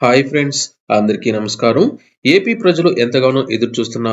Hi friends అందరికీ నమస్కారం. AP ప్రజలు ఎంతగానో ఎదురు చూస్తున్న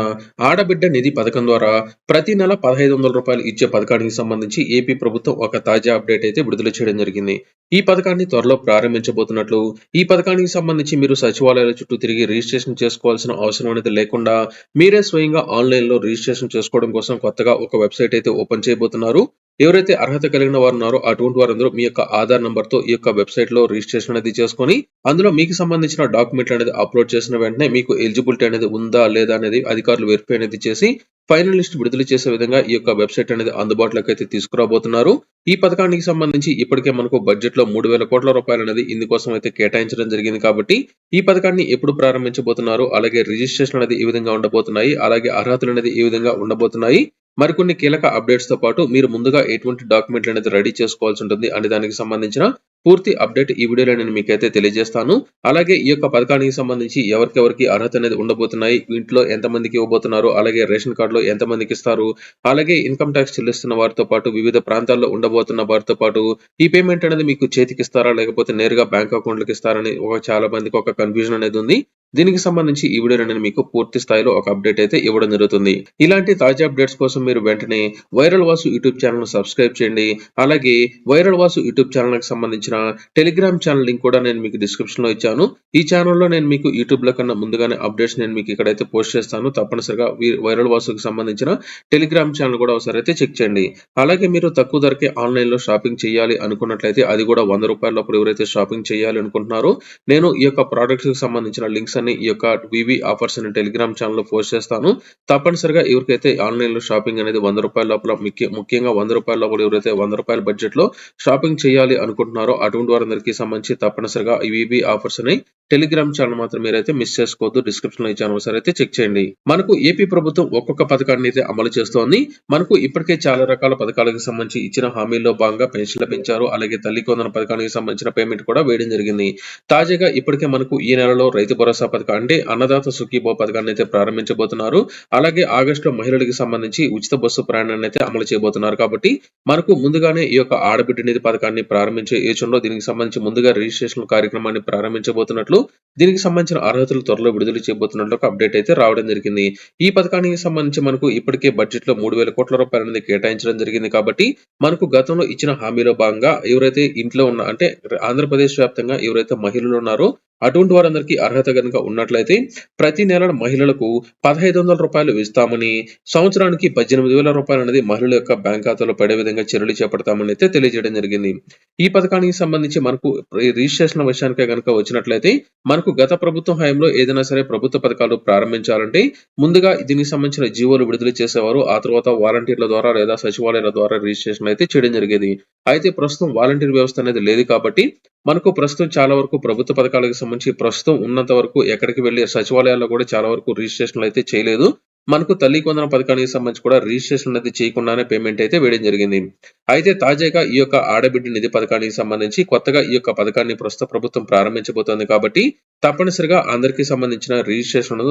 ఆడబిడ్డ నిధి పథకం ద్వారా ప్రతి నెల పదహైదు వందల రూపాయలు ఇచ్చే పథకానికి సంబంధించి ఏపీ ప్రభుత్వం ఒక తాజా అప్డేట్ అయితే విడుదల చేయడం జరిగింది. ఈ పథకాన్ని త్వరలో ప్రారంభించబోతున్నట్లు ఈ పథకానికి సంబంధించి మీరు సచివాలయాల చుట్టూ తిరిగి రిజిస్ట్రేషన్ చేసుకోవాల్సిన అవసరం అనేది లేకుండా మీరే స్వయంగా ఆన్లైన్లో రిజిస్ట్రేషన్ చేసుకోవడం కోసం కొత్తగా ఒక వెబ్సైట్ అయితే ఓపెన్ చేయబోతున్నారు. ఎవరైతే అర్హత కలిగిన వారు ఉన్నారో అటువంటి వారందరూ మీ యొక్క ఆధార్ నంబర్తో ఈ యొక్క వెబ్సైట్లో రిజిస్ట్రేషన్ అనేది చేసుకొని అందులో మీకు సంబంధించిన డాక్యుమెంట్లు అనేది అప్లోడ్ చేసిన వెంటనే మీకు ఎలిజిబిలిటీ అనేది ఉందా లేదా అనేది అధికారులు వెరిఫై అనేది చేసి ఫైనల్ లిస్ట్ విడుదల చేసే విధంగా ఈ యొక్క వెబ్సైట్ అనేది అందుబాటులోకి అయితే తీసుకురాబోతున్నారు. ఈ పథకానికి సంబంధించి ఇప్పటికే మనకు బడ్జెట్లో మూడు వేల కోట్ల రూపాయలు అనేది ఇందుకోసం అయితే కేటాయించడం జరిగింది కాబట్టి ఈ పథకాన్ని ఎప్పుడు ప్రారంభించబోతున్నారు? అలాగే రిజిస్ట్రేషన్ అనేది ఈ విధంగా ఉండబోతున్నాయి. అలాగే అర్హతలు అనేది ఈ విధంగా ఉండబోతున్నాయి. మరికొన్ని కీలక అప్డేట్స్తో పాటు మీరు ముందుగా ఎటువంటి డాక్యుమెంట్లు అనేది రెడీ చేసుకోవాల్సి ఉంటుంది అనే దానికి సంబంధించిన పూర్తి అప్డేట్ ఈ వీడియోలో నేను మీకైతే తెలియజేస్తాను. అలాగే ఈ యొక్క పథకానికి సంబంధించి ఎవరికెవరికి అర్హత అనేది ఉండబోతున్నాయి ఇంట్లో ఎంతమందికి ఇవ్వబోతున్నారు అలాగే రేషన్ కార్డులో ఎంతమందికి ఇస్తారు అలాగే ఇన్కమ్ ట్యాక్స్ చెల్లిస్తున్న వారితో పాటు వివిధ ప్రాంతాల్లో ఉండబోతున్న వారితో పాటు ఈ పేమెంట్ అనేది మీకు చేతికి ఇస్తారా లేకపోతే నేరుగా బ్యాంక్ అకౌంట్లకు ఇస్తారని ఒక చాలా మందికి ఒక కన్ఫ్యూజన్ అనేది ఉంది. దీనికి సంబంధించి ఈ వీడియో నేను మీకు పూర్తి స్థాయిలో ఒక అప్డేట్ అయితే ఇవ్వడం జరుగుతుంది. ఇలాంటి తాజా అప్డేట్స్ కోసం మీరు వెంటనే viral Vasu YouTube channel subscribe చేయండి. అలాగే వైరల్ వాసు యూట్యూబ్ ఛానల్కి సంబంధించిన టెలిగ్రామ్ ఛానల్ లింక్ కూడా నేను మీకు డిస్క్రిప్షన్లో ఇచ్చాను. ఈ ఛానల్లో నేను మీకు యూట్యూబ్లో కన్నా ముందుగానే అప్డేట్స్ నేను మీకు ఇక్కడైతే పోస్ట్ చేస్తాను. తప్పనిసరిగా వైరల్ వాసుకి సంబంధించిన టెలిగ్రామ్ ఛానల్ కూడా ఒకసారి అయితే చెక్ చేయండి. అలాగే మీరు తక్కువ ధరకే ఆన్లైన్లో షాపింగ్ చేయాలి అనుకున్నట్లయితే అది కూడా వంద రూపాయల ఎవరైతే షాపింగ్ చేయాలి అనుకుంటున్నారో నేను ఈ యొక్క ప్రొడక్ట్స్కి సంబంధించిన లింక్స్ అన్ని ఈ యొక్క వివి ఆఫర్స్ అనే టెలిగ్రామ్ ఛానల్లో పోస్ట్ చేస్తాను. తప్పనిసరిగా ఎవరికైతే ఆన్లైన్లో షాపింగ్ అనేది వంద రూపాయల లోపల ముఖ్య- ముఖ్యంగా వంద రూపాయల లోపల ఎవరైతే వంద రూపాయల బడ్జెట్లో షాపింగ్ చేయాలి అనుకుంటున్నారో అటువంటి వారందరికీ సంబంధించి తప్పనిసరిగా ఈ వివి ఆఫర్స్ అని టెలిగ్రామ్ ఛానల్ మాత్రం మీరైతే మిస్ చేసుకోవద్దు. డిస్క్రిప్షన్లో ఇచ్చాను ఒకసారి అయితే చెక్ చేయండి. మనకు ఏపీ ప్రభుత్వం ఒక్కొక్క పథకాన్ని అయితే అమలు చేస్తోంది. మనకు ఇప్పటికే చాలా రకాల పథకాలకు సంబంధించి ఇచ్చిన హామీల్లో భాగంగా పెన్షన్లు పెంచారు అలాగే తల్లి కొందన పథకానికి సంబంధించిన పేమెంట్ కూడా వేయడం జరిగింది. తాజాగా ఇప్పటికే మనకు ఈ నెలలో రైతు భరోసా పథకం అంటే అన్నదాత సుఖీభో పథకాన్ని అయితే ప్రారంభించబోతున్నారు. అలాగే ఆగస్టులో మహిళలకు సంబంధించి ఉచిత బస్సు ప్రయాణాన్ని అయితే అమలు చేయబోతున్నారు కాబట్టి మనకు ముందుగానే ఈ యొక్క ఆడబిడ్డ నిధి పథకాన్ని ప్రారంభించే ఏచంలో దీనికి సంబంధించి ముందుగా రిజిస్ట్రేషన్ కార్యక్రమాన్ని ప్రారంభించబోతున్నట్లు దీనికి సంబంధించిన అర్హతలు త్వరలో విడుదల చేయబోతున్నట్లు ఒక అప్డేట్ అయితే రావడం జరిగింది. ఈ పథకానికి సంబంధించి మనకు ఇప్పటికే బడ్జెట్లో మూడు వేల కోట్ల రూపాయలు అనేది కేటాయించడం జరిగింది కాబట్టి మనకు గతంలో ఇచ్చిన హామీలో భాగంగా ఎవరైతే ఇంట్లో ఉన్న అంటే ఆంధ్రప్రదేశ్ వ్యాప్తంగా ఎవరైతే మహిళలు ఉన్నారో అటువంటి వారందరికీ అర్హత కనుక ఉన్నట్లయితే ప్రతి నెల మహిళలకు పదహైదు వందల రూపాయలు ఇస్తామని సంవత్సరానికి పద్దెనిమిది వేల రూపాయలు అనేది మహిళల యొక్క బ్యాంక్ ఖాతాలో పడే విధంగా చర్యలు చేపడతామని అయితే తెలియజేయడం జరిగింది. ఈ పథకానికి సంబంధించి మనకు రిజిస్ట్రేషన్ విషయానికి కనుక వచ్చినట్లయితే మనకు గత ప్రభుత్వం హయాంలో ఏదైనా సరే ప్రభుత్వ పథకాలు ప్రారంభించాలంటే ముందుగా దీనికి సంబంధించిన జీవోలు విడుదల చేసేవారు ఆ తర్వాత వాలంటీర్ల ద్వారా లేదా సచివాలయాల ద్వారా రిజిస్ట్రేషన్ అయితే చేయడం జరిగేది. అయితే ప్రస్తుతం వాలంటీర్ వ్యవస్థ అనేది లేదు కాబట్టి మనకు ప్రస్తుతం చాలా వరకు ప్రభుత్వ పథకాలకు సంబంధించి ప్రస్తుతం ఉన్నంత వరకు ఎక్కడికి వెళ్ళి సచివాలయాల్లో కూడా చాలా వరకు రిజిస్ట్రేషన్ అయితే చేయలేదు. మనకు తల్లి కొందన పథకానికి సంబంధించి కూడా రిజిస్ట్రేషన్ అనేది చేయకుండానే పేమెంట్ అయితే వేయడం జరిగింది. అయితే తాజాగా ఈ యొక్క ఆడబిడ్డ నిధి పథకానికి సంబంధించి కొత్తగా ఈ యొక్క పథకాన్ని ప్రస్తుత ప్రభుత్వం ప్రారంభించబోతోంది కాబట్టి తప్పనిసరిగా అందరికీ సంబంధించిన రిజిస్ట్రేషన్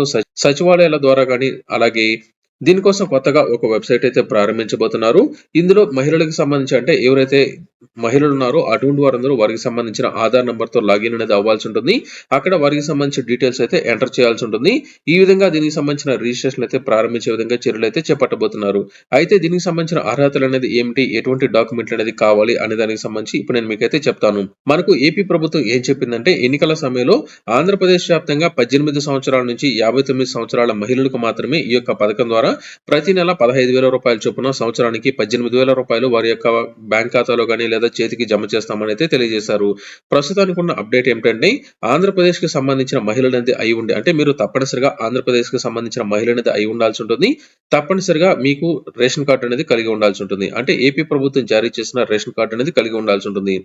సచివాలయాల ద్వారా కానీ అలాగే దీనికోసం కొత్తగా ఒక వెబ్సైట్ అయితే ప్రారంభించబోతున్నారు. ఇందులో మహిళలకు సంబంధించి అంటే ఎవరైతే మహిళలు ఉన్నారో అటువంటి వారందరూ వారికి సంబంధించిన ఆధార్ నెంబర్తో లాగిన్ అనేది అవ్వాల్సి ఉంటుంది. అక్కడ వారికి సంబంధించిన డీటెయిల్స్ అయితే ఎంటర్ చేయాల్సి ఉంటుంది. ఈ విధంగా దీనికి సంబంధించిన రిజిస్ట్రేషన్ అయితే ప్రారంభించే విధంగా చర్యలు అయితే చేపట్టబోతున్నారు. అయితే దీనికి సంబంధించిన అర్హతలు అనేది ఏమిటి? ఎటువంటి డాక్యుమెంట్లు అనేది కావాలి అనే దానికి సంబంధించి ఇప్పుడు నేను మీకైతే చెప్తాను. మనకు ఏపీ ప్రభుత్వం ఏం చెప్పిందంటే ఎన్నికల సమయంలో ఆంధ్రప్రదేశ్ వ్యాప్తంగా పద్దెనిమిది సంవత్సరాల నుంచి యాభై తొమ్మిది సంవత్సరాల మహిళలకు మాత్రమే ఈ యొక్క పథకం ద్వారా ప్రతి నెల పదహైదు వేల రూపాయల చొప్పున సంవత్సరానికి పద్దెనిమిది వేల రూపాయలు వారి యొక్క బ్యాంక్ ఖాతాలో కానీ లేదా చేతికి జమ చేస్తామని అయితే తెలియజేశారు. ప్రస్తుతానికి ఉన్న అప్డేట్ ఏమిటంటే ఆంధ్రప్రదేశ్కి సంబంధించిన మహిళ అనేది అయి ఉండి అంటే మీరు తప్పనిసరిగా ఆంధ్రప్రదేశ్కి సంబంధించిన మహిళ అనేది అయి ఉండాల్సి ఉంటుంది. తప్పనిసరిగా మీకు రేషన్ కార్డు అనేది కలిగి ఉండాల్సి ఉంటుంది. అంటే ఏపీ ప్రభుత్వం జారీ చేసిన రేషన్ కార్డు అనేది కలిగి ఉండాల్సి ఉంటుంది.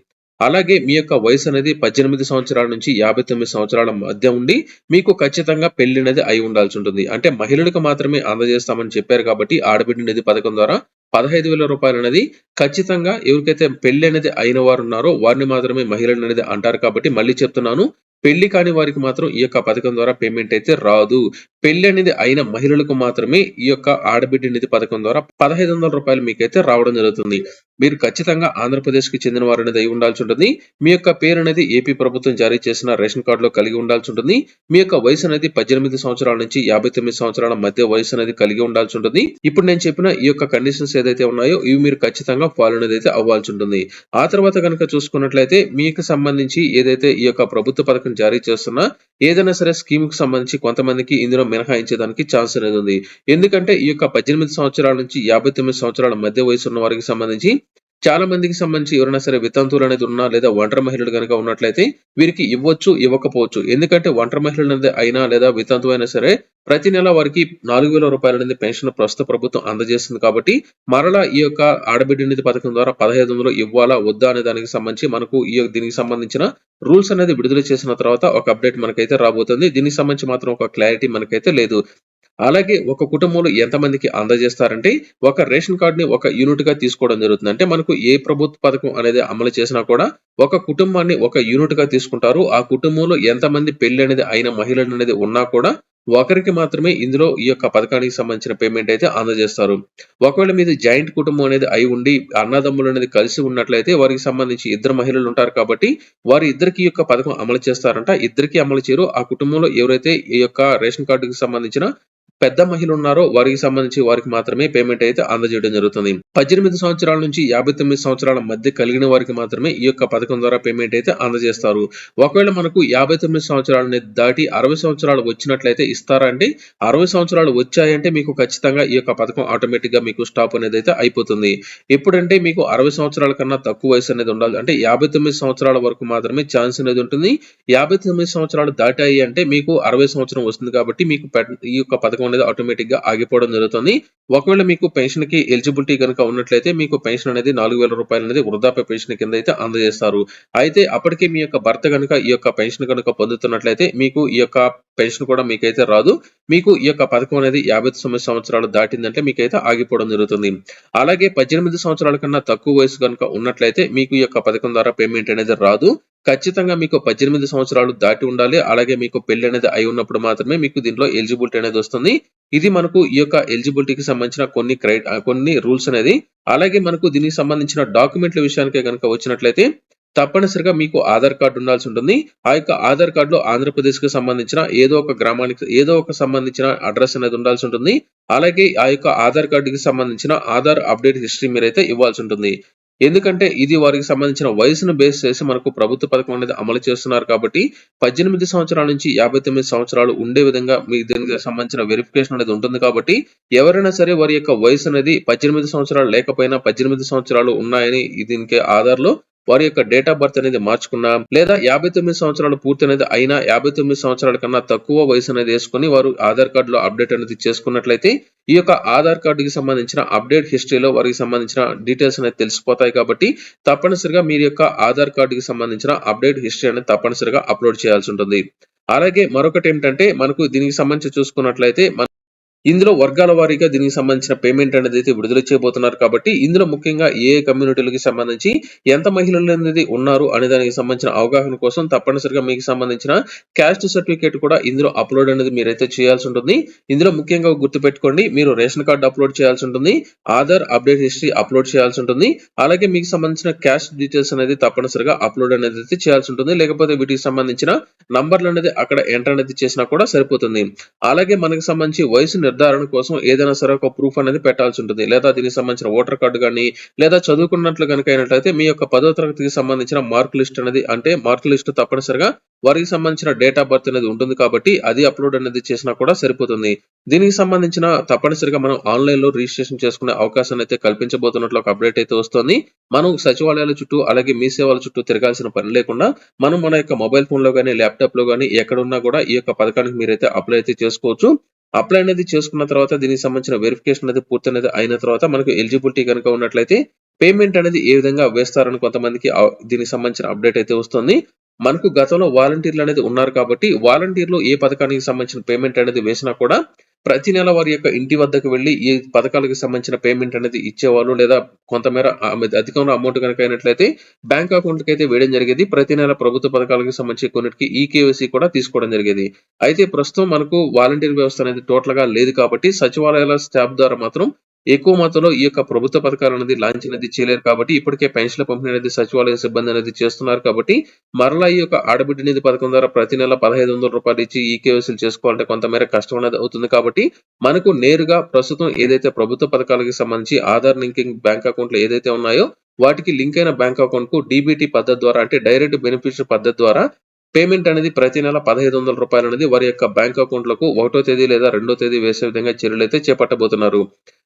అలాగే మీ యొక్క వయసు అనేది పద్దెనిమిది సంవత్సరాల నుంచి యాభై తొమ్మిది సంవత్సరాల మధ్య ఉండి మీకు ఖచ్చితంగా పెళ్ళి అనేది అయి ఉండాల్సి ఉంటుంది. అంటే మహిళలకు మాత్రమే అందజేస్తామని చెప్పారు కాబట్టి ఆడబిడ్డ నిధి పథకం ద్వారా పదహైదు వేల రూపాయలు అనేది ఖచ్చితంగా ఎవరికైతే పెళ్ళి అనేది అయిన వారు ఉన్నారో వారిని మాత్రమే మహిళలు అనేది అంటారు కాబట్టి మళ్ళీ చెప్తున్నాను పెళ్ళి కాని వారికి మాత్రం ఈ యొక్క పథకం ద్వారా పేమెంట్ అయితే రాదు. పెళ్ళి అనేది అయిన మహిళలకు మాత్రమే ఈ యొక్క ఆడబిడ్డ నిధి పథకం ద్వారా పదహైదు వందల రూపాయలు మీకైతే రావడం జరుగుతుంది. మీరు ఖచ్చితంగా ఆంధ్రప్రదేశ్కి చెందిన వారు అనేది అయి ఉండాల్సి ఉంటుంది. మీ యొక్క పేరు అనేది ఏపీ ప్రభుత్వం జారీ చేసిన రేషన్ కార్డులో కలిగి ఉండాల్సి ఉంటుంది. మీ యొక్క వయసు అనేది పద్దెనిమిది సంవత్సరాల నుంచి యాభై తొమ్మిది సంవత్సరాల మధ్య వయసు అనేది కలిగి ఉండాల్సి ఉంటుంది. ఇప్పుడు నేను చెప్పిన ఈ యొక్క కండిషన్స్ ఏదైతే ఉన్నాయో ఇవి మీరు ఖచ్చితంగా ఫాలో అనేది అయితే అవ్వాల్సి ఉంటుంది. ఆ తర్వాత కనుక చూసుకున్నట్లయితే మీకు సంబంధించి ఏదైతే ఈ యొక్క ప్రభుత్వ పథకం జారీ చేస్తున్నా ఏదైనా సరే స్కీమ్కు సంబంధించి కొంతమందికి ఇందులో మినహాయించేదానికి ఛాన్స్ అనేది ఉంది. ఎందుకంటే ఈ యొక్క పద్దెనిమిది సంవత్సరాల నుంచి యాభై తొమ్మిది సంవత్సరాల మధ్య వయసు ఉన్న వారికి సంబంధించి చాలా మందికి సంబంధించి ఎవరైనా సరే వితంతువులు అనేది ఉన్నా లేదా ఒంటరి మహిళలు కనుక ఉన్నట్లయితే వీరికి ఇవ్వచ్చు ఇవ్వకపోవచ్చు. ఎందుకంటే ఒంటరి మహిళలు అనేది అయినా లేదా వితంతువు అయినా సరే ప్రతి నెల వారికి నాలుగు వేల రూపాయల అనేది పెన్షన్ ప్రస్తుత ప్రభుత్వం అందజేస్తుంది కాబట్టి మరలా ఈ యొక్క ఆడబిడ్డ నిధి పథకం ద్వారా పదహైదు వందలు ఇవ్వాలా వద్దా అనే దానికి సంబంధించి మనకు ఈ దీనికి సంబంధించిన రూల్స్ అనేది విడుదల చేసిన తర్వాత ఒక అప్డేట్ మనకైతే రాబోతుంది. దీనికి సంబంధించి మాత్రం ఒక క్లారిటీ మనకైతే లేదు. అలాగే ఒక కుటుంబంలో ఎంతమందికి అందజేస్తారంటే ఒక రేషన్ కార్డుని ఒక యూనిట్గా తీసుకోవడం జరుగుతుంది. అంటే మనకు ఏ ప్రభుత్వ పథకం అనేది అమలు చేసినా కూడా ఒక కుటుంబాన్ని ఒక యూనిట్గా తీసుకుంటారు. ఆ కుటుంబంలో ఎంతమంది పెళ్ళి అనేది అయిన మహిళలు అనేది ఉన్నా కూడా ఒకరికి మాత్రమే ఇందులో ఈ యొక్క పథకానికి సంబంధించిన పేమెంట్ అయితే అందజేస్తారు. ఒకవేళ మీది జాయింట్ కుటుంబం అనేది అయి ఉండి అన్నదమ్ములు అనేది కలిసి ఉన్నట్లయితే వారికి సంబంధించి ఇద్దరు మహిళలు ఉంటారు కాబట్టి వారి ఇద్దరికి యొక్క పథకం అమలు చేస్తారంట. ఇద్దరికి అమలు చేయరు. ఆ కుటుంబంలో ఎవరైతే ఈ యొక్క రేషన్ కార్డుకి సంబంధించిన పెద్ద మహిళలు ఉన్నారో వారికి సంబంధించి వారికి మాత్రమే పేమెంట్ అయితే అందజేయడం జరుగుతుంది. పద్దెనిమిది సంవత్సరాల నుంచి యాభై తొమ్మిది సంవత్సరాల మధ్య కలిగిన వారికి మాత్రమే ఈ యొక్క పథకం ద్వారా పేమెంట్ అయితే అందజేస్తారు. ఒకవేళ మనకు యాభై తొమ్మిది సంవత్సరాలని దాటి అరవై సంవత్సరాలు వచ్చినట్లయితే ఇస్తారా అండి? అరవై సంవత్సరాలు వచ్చాయంటే మీకు ఖచ్చితంగా ఈ యొక్క పథకం ఆటోమేటిక్గా మీకు స్టాప్ అనేది అయితే అయిపోతుంది. ఎప్పుడంటే మీకు అరవై సంవత్సరాల కన్నా తక్కువ వయసు అనేది ఉండాలి. అంటే యాభై తొమ్మిది సంవత్సరాల వరకు మాత్రమే ఛాన్స్ అనేది ఉంటుంది. యాభై తొమ్మిది సంవత్సరాలు దాటాయి అంటే మీకు అరవై సంవత్సరం వస్తుంది కాబట్టి మీకు ఈ యొక్క పథకం అనేది ఆటోమేటిక్గా ఆగిపోవడం జరుగుతుంది. ఒకవేళ మీకు పెన్షన్కి ఎలిజిబిలిటీ కనుక ఉన్నట్లయితే మీకు పెన్షన్ అనేది నాలుగు వేల రూపాయలు అనేది వృద్ధాప్య పెన్షన్ కింద అయితే అందజేస్తారు. అయితే అప్పటికే మీ యొక్క భర్త కనుక ఈ యొక్క పెన్షన్ కనుక పొందుతున్నట్లయితే మీకు ఈ యొక్క పెన్షన్ కూడా మీకైతే రాదు. మీకు ఈ యొక్క పథకం అనేది యాభై తొమ్మిది సంవత్సరాలు దాటిందంటే మీకైతే ఆగిపోవడం జరుగుతుంది. అలాగే పద్దెనిమిది సంవత్సరాల కన్నా తక్కువ వయసు కనుక ఉన్నట్లయితే మీకు ఈ యొక్క పథకం ద్వారా పేమెంట్ అనేది రాదు. ఖచ్చితంగా మీకు పద్దెనిమిది సంవత్సరాలు దాటి ఉండాలి. అలాగే మీకు పెళ్ళి అనేది అయి ఉన్నప్పుడు మాత్రమే మీకు దీంట్లో ఎలిజిబిలిటీ అనేది వస్తుంది. ఇది మనకు ఈ యొక్క ఎలిజిబిలిటీకి సంబంధించిన కొన్ని క్రై కొన్ని రూల్స్ అనేది. అలాగే మనకు దీనికి సంబంధించిన డాక్యుమెంట్ల విషయానికి కనుక వచ్చినట్లయితే తప్పనిసరిగా మీకు ఆధార్ కార్డు ఉండాల్సి ఉంటుంది. ఆ యొక్క ఆధార్ కార్డులో ఆంధ్రప్రదేశ్కి సంబంధించిన ఏదో ఒక గ్రామానికి ఏదో ఒక సంబంధించిన అడ్రస్ అనేది ఉండాల్సి ఉంటుంది. అలాగే ఆ యొక్క ఆధార్ కార్డుకి సంబంధించిన ఆధార్ అప్డేట్ హిస్టరీ మీరైతే ఇవ్వాల్సి ఉంటుంది. ఎందుకంటే ఇది వారికి సంబంధించిన వయసును బేస్ చేసి మనకు ప్రభుత్వ పథకం అనేది అమలు చేస్తున్నారు కాబట్టి పద్దెనిమిది సంవత్సరాల నుంచి యాభై తొమ్మిది సంవత్సరాలు ఉండే విధంగా మీ దీనికి సంబంధించిన వెరిఫికేషన్ అనేది ఉంటుంది కాబట్టి ఎవరైనా సరే వారి యొక్క వయసు అనేది పద్దెనిమిది సంవత్సరాలు లేకపోయినా పద్దెనిమిది సంవత్సరాలు ఉన్నాయని దీనికి ఆధార్లో వారి యొక్క డేట్ ఆఫ్ బర్త్ అనేది మార్చుకున్నా. లేదా యాభై తొమ్మిది సంవత్సరాలు పూర్తి అనేది అయినా యాభై తొమ్మిది సంవత్సరాల కన్నా తక్కువ వయసు అనేది వేసుకుని వారు ఆధార్ కార్డులో అప్డేట్ అనేది చేసుకున్నట్లయితే ఈ యొక్క ఆధార్ కార్డుకి సంబంధించిన అప్డేట్ హిస్టరీలో వారికి సంబంధించిన డీటెయిల్స్ అనేది తెలిసిపోతాయి కాబట్టి తప్పనిసరిగా మీరు యొక్క ఆధార్ కార్డుకి సంబంధించిన అప్డేట్ హిస్టరీ అనేది తప్పనిసరిగా అప్లోడ్ చేయాల్సి ఉంటుంది. అలాగే మరొకటి ఏమిటంటే మనకు దీనికి సంబంధించి చూసుకున్నట్లయితే ఇందులో వర్గాల వారీగా దీనికి సంబంధించిన పేమెంట్ అనేది అయితే విడుదల చేయబోతున్నారు కాబట్టి ఇందులో ముఖ్యంగా ఏ కమ్యూనిటీలకి సంబంధించి ఎంత మహిళలు అనేది ఉన్నారు అనే దానికి సంబంధించిన అవగాహన కోసం తప్పనిసరిగా మీకు సంబంధించిన క్యాస్ట్ సర్టిఫికేట్ కూడా ఇందులో అప్లోడ్ అనేది మీరైతే చేయాల్సి ఉంటుంది. ఇందులో ముఖ్యంగా గుర్తుపెట్టుకోండి మీరు రేషన్ కార్డు అప్లోడ్ చేయాల్సి ఉంటుంది ఆధార్ అప్డేట్ హిస్టరీ అప్లోడ్ చేయాల్సి ఉంటుంది అలాగే మీకు సంబంధించిన క్యాస్ట్ డీటెయిల్స్ అనేది తప్పనిసరిగా అప్లోడ్ అనేది అయితే చేయాల్సి ఉంటుంది. లేకపోతే వీటికి సంబంధించిన నంబర్లు అనేది అక్కడ ఎంటర్ అనేది చేసినా కూడా సరిపోతుంది. అలాగే మనకి సంబంధించి వయసు నిర్ధారణ కోసం ఏదైనా సరే ఒక ప్రూఫ్ అనేది పెట్టాల్సి ఉంటుంది. లేదా దీనికి సంబంధించిన ఓటర్ కార్డు కానీ లేదా చదువుకున్నట్లు కనుక అయినట్లయితే మీ యొక్క పదో తరగతికి సంబంధించిన మార్క్ లిస్ట్ అనేది అంటే మార్క్ లిస్ట్ తప్పనిసరిగా వారికి సంబంధించిన డేట్ ఆఫ్ బర్త్ అనేది ఉంటుంది కాబట్టి అది అప్లోడ్ అనేది చేసినా కూడా సరిపోతుంది. దీనికి సంబంధించిన తప్పనిసరిగా మనం ఆన్లైన్లో రిజిస్ట్రేషన్ చేసుకునే అవకాశాన్ని అయితే కల్పించబోతున్నట్లు ఒక అప్డేట్ అయితే వస్తుంది. మనం సచివాలయాల చుట్టూ అలాగే మీ సేవల చుట్టూ తిరగాల్సిన పని లేకుండా మనం మన యొక్క మొబైల్ ఫోన్లో కానీ ల్యాప్టాప్లో కానీ ఎక్కడున్నా కూడా ఈ యొక్క పథకానికి మీరైతే అప్లై అయితే చేసుకోవచ్చు. అప్లై అనేది చేసుకున్న తర్వాత దీనికి సంబంధించిన వెరిఫికేషన్ అనేది పూర్తి అనేది అయిన తర్వాత మనకు ఎలిజిబిలిటీ కనుక ఉన్నట్లయితే పేమెంట్ అనేది ఏ విధంగా వేస్తారని కొంతమందికి దీనికి సంబంధించిన అప్డేట్ అయితే వస్తుంది. మనకు గతంలో వాలంటీర్లు అనేది ఉన్నారు కాబట్టి వాలంటీర్లు ఏ పథకానికి సంబంధించిన పేమెంట్ అనేది వేసినా కూడా ప్రతి నెల వారి యొక్క ఇంటి వద్దకు వెళ్ళి ఈ పథకాలకు సంబంధించిన పేమెంట్ అనేది ఇచ్చేవాళ్ళు లేదా కొంతమేర అధికంలో అమౌంట్ కనుక అయినట్లయితే బ్యాంక్ అకౌంట్‌కి అయితే వేయడం జరిగేది. ప్రతి నెల ప్రభుత్వ పథకాలకు సంబంధించి కొన్నిటికి ఈ కేవైసీ కూడా తీసుకోవడం జరిగేది. అయితే ప్రస్తుతం మనకు వాలంటీర్ వ్యవస్థ అనేది టోటల్గా లేదు కాబట్టి సచివాలయాల స్టాఫ్ ద్వారా మాత్రం ఎక్కువ మొత్తంలో ఈ యొక్క ప్రభుత్వ పథకాలు అనేది లాంచ్ అనేది చేయలేరు కాబట్టి ఇప్పటికే పెన్షన్ల పంపిణీ అనేది సచివాలయ సిబ్బంది అనేది చేస్తున్నారు కాబట్టి మరలా ఈ యొక్క ఆడబిడ్డ నిధి పథకం ద్వారా ప్రతి నెల పదహైదు వందల రూపాయలు ఇచ్చి ఈ కేవైసీలు చేసుకోవాలంటే కొంతమేర కష్టం అనేది అవుతుంది కాబట్టి మనకు నేరుగా ప్రస్తుతం ఏదైతే ప్రభుత్వ పథకాలకు సంబంధించి ఆధార్ లింకింగ్ బ్యాంక్ అకౌంట్లు ఏదైతే ఉన్నాయో వాటికి లింక్ అయిన బ్యాంక్ అకౌంట్కు డీబీటీ పద్ధతి ద్వారా అంటే డైరెక్ట్ బెనిఫిషియరీ పద్ధతి ద్వారా పేమెంట్ అనేది ప్రతి నెల పదహైదు వందల రూపాయలు అనేది వారి యొక్క బ్యాంక్ అకౌంట్లకు ఒకటో తేదీ లేదా రెండో తేదీ వేసే విధంగా చర్యలు అయితే చేపట్టబోతున్నారు.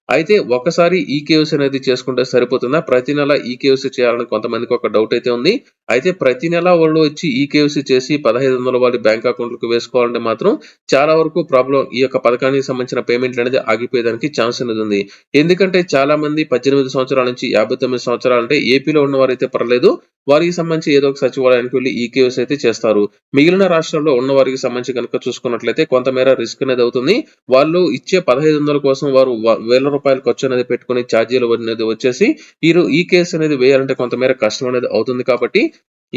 అయితే ఒకసారి ఈ కేవైసీ అనేది చేసుకుంటే సరిపోతుందా? ప్రతి నెల ఈ కేవైసీ చేయాలని కొంతమందికి ఒక డౌట్ అయితే ఉంది. అయితే ప్రతి నెల వాళ్ళు వచ్చి ఈ కేవైసీ చేసి పదహైదు వందల వాళ్ళ బ్యాంక్ అకౌంట్లకు వేసుకోవాలంటే మాత్రం చాలా వరకు ప్రాబ్లం ఈ యొక్క పథకానికి సంబంధించిన పేమెంట్లు అనేది ఆగిపోయేదానికి ఛాన్స్ అనేది ఉంది. ఎందుకంటే చాలా మంది పద్దెనిమిది సంవత్సరాల నుంచి యాభై తొమ్మిది సంవత్సరాలు అంటే ఏపీలో ఉన్నవారు అయితే పర్లేదు. వారికి సంబంధించి ఏదో ఒక సచివాలయానికి వెళ్ళి ఈ కేవైసీ అయితే చేస్తారు. మిగిలిన రాష్ట్రాల్లో ఉన్న వారికి సంబంధించి కనుక చూసుకున్నట్లయితే కొంతమేర రిస్క్ అనేది అవుతుంది. వాళ్ళు ఇచ్చే పదహైదు వందల కోసం వారు వేల రూపాయల ఖర్చు అనేది పెట్టుకుని ఛార్జీలు అనేది వచ్చేసి మీరు ఈ కేసు అనేది వేయాలంటే కొంతమేర కష్టం అనేది అవుతుంది కాబట్టి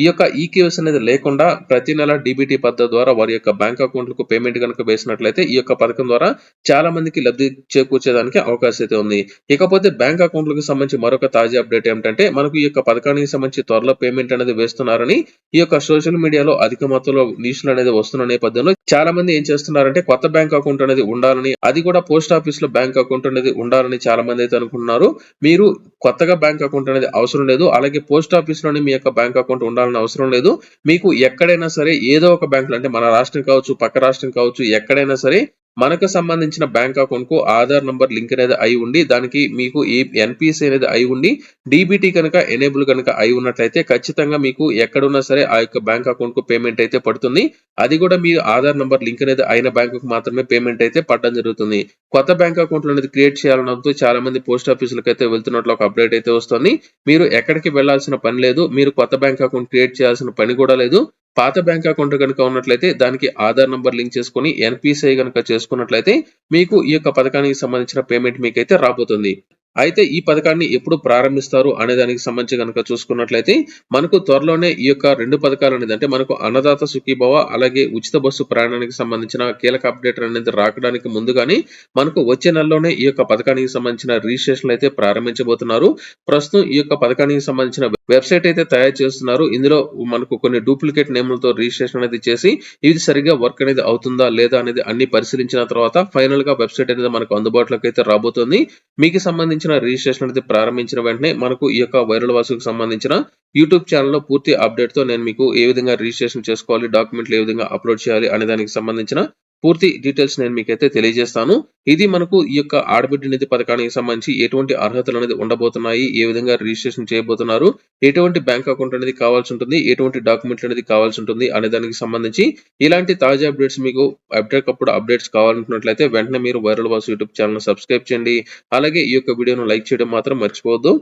ఈ యొక్క ఈ అనేది లేకుండా ప్రతి నెల డీబీటీ పద్ధతి ద్వారా వారి యొక్క బ్యాంక్ అకౌంట్లకు పేమెంట్ కనుక వేసినట్లయితే ఈ యొక్క పథకం ద్వారా చాలా మందికి లబ్ధి చేకూర్చేదానికి అవకాశం అయితే ఉంది. ఇకపోతే బ్యాంక్ అకౌంట్లకు సంబంధించి మరొక తాజా అప్డేట్ ఏమిటంటే మనకు ఈ యొక్క పథకానికి సంబంధించి త్వరలో పేమెంట్ అనేది వేస్తున్నారని ఈ యొక్క సోషల్ మీడియాలో అధిక మొత్తంలో న్యూస్లు అనేది వస్తున్న నేపథ్యంలో చాలా మంది ఏం చేస్తున్నారంటే కొత్త బ్యాంక్ అకౌంట్ అనేది ఉండాలని అది కూడా పోస్ట్ ఆఫీస్లో బ్యాంక్ అకౌంట్ అనేది ఉండాలని చాలా మంది అయితే అనుకుంటున్నారు. మీరు కొత్తగా బ్యాంక్ అకౌంట్ అనేది అవసరం లేదు. అలాగే పోస్ట్ ఆఫీస్లోనే మీ యొక్క బ్యాంక్ అకౌంట్ ఉండాలని అవసరం లేదు. మీకు ఎక్కడైనా సరే ఏదో ఒక బ్యాంకులు అంటే మన రాష్ట్రం కావచ్చు పక్క రాష్ట్రం కావచ్చు ఎక్కడైనా సరే మనకు సంబంధించిన బ్యాంక్ అకౌంట్కు ఆధార్ నంబర్ లింక్ అనేది అయి ఉండి దానికి మీకు ఈ ఎన్పిసి అనేది అయి ఉండి డీబీటీ కనుక ఎనేబుల్ కనుక అయి ఉన్నట్లయితే ఖచ్చితంగా మీకు ఎక్కడున్నా సరే ఆ యొక్క బ్యాంక్ అకౌంట్కు పేమెంట్ అయితే పడుతుంది. అది కూడా మీ ఆధార్ నంబర్ లింక్ అనేది అయిన బ్యాంకుకు మాత్రమే పేమెంట్ అయితే పడడం జరుగుతుంది. కొత్త బ్యాంక్ అకౌంట్ అనేది క్రియేట్ చేయాలన్నప్పుడు చాలా మంది పోస్ట్ ఆఫీసులకు అయితే వెళ్తున్నట్లు ఒక అప్డేట్ అయితే వస్తుంది. మీరు ఎక్కడికి వెళ్ళాల్సిన పని లేదు. మీరు కొత్త బ్యాంక్ అకౌంట్ క్రియేట్ చేయాల్సిన పని కూడా లేదు. పాత బ్యాంక్ అకౌంట్ కనుక ఉన్నట్లయితే దానికి ఆధార్ నంబర్ లింక్ చేసుకుని ఎన్పిసిఐ కనుక చేసుకున్నట్లయితే మీకు ఈ యొక్క పథకానికి సంబంధించిన పేమెంట్ మీకైతే రాబోతుంది. అయితే ఈ పథకాన్ని ఎప్పుడు ప్రారంభిస్తారు అనే దానికి సంబంధించి కనుక చూసుకున్నట్లయితే మనకు త్వరలోనే ఈ యొక్క రెండు పథకాలు అనేది అంటే మనకు అన్నదాత సుఖీభవ అలాగే ఉచిత బస్సు ప్రయాణానికి సంబంధించిన కీలక అప్డేట్ అనేది రాకడానికి ముందుగానే మనకు వచ్చే నెలలోనే ఈ యొక్క పథకానికి సంబంధించిన రిజిస్ట్రేషన్ అయితే ప్రారంభించబోతున్నారు. ప్రస్తుతం ఈ యొక్క పథకానికి సంబంధించిన వెబ్సైట్ అయితే తయారు చేస్తున్నారు. ఇందులో మనకు కొన్ని డూప్లికేట్ నేములతో రిజిస్ట్రేషన్ అనేది చేసి ఇది సరిగ్గా వర్క్ అనేది అవుతుందా లేదా అనేది అన్ని పరిశీలించిన తర్వాత ఫైనల్గా వెబ్సైట్ అనేది మనకు అందుబాటులోకి అయితే రాబోతుంది. మీకు సంబంధించిన రిజిస్ట్రేషన్ అనేది ప్రారంభించిన వెంటనే మనకు ఈ యొక్క వైరల్ వాసుకు సంబంధించిన యూట్యూబ్ ఛానల్లో పూర్తి అప్డేట్తో నేను మీకు ఏ విధంగా రిజిస్ట్రేషన్ చేసుకోవాలి డాక్యుమెంట్లు ఏ విధంగా అప్లోడ్ చేయాలి అనే దానికి సంబంధించిన పూర్తి డీటెయిల్స్ నేను మీకైతే తెలియజేస్తాను. ఇది మనకు ఈ యొక్క ఆడబిడ్డ నిధి పథకానికి సంబంధించి ఎటువంటి అర్హతలు అనేది ఉండబోతున్నాయి ఏ విధంగా రిజిస్ట్రేషన్ చేయబోతున్నారు ఎటువంటి బ్యాంక్ అకౌంట్ అనేది కావాల్సి ఉంటుంది ఎటువంటి డాక్యుమెంట్లు అనేది కావాల్సి ఉంటుంది అనే దానికి సంబంధించి ఇలాంటి తాజా అప్డేట్స్ మీకు అప్పుడు అప్డేట్స్ కావాలనుకున్నట్లయితే వెంటనే మీరు viral Vas YouTube channel subscribe చేయండి. అలాగే ఈ యొక్క వీడియోను లైక్ చేయడం మాత్రం మర్చిపోవద్దు.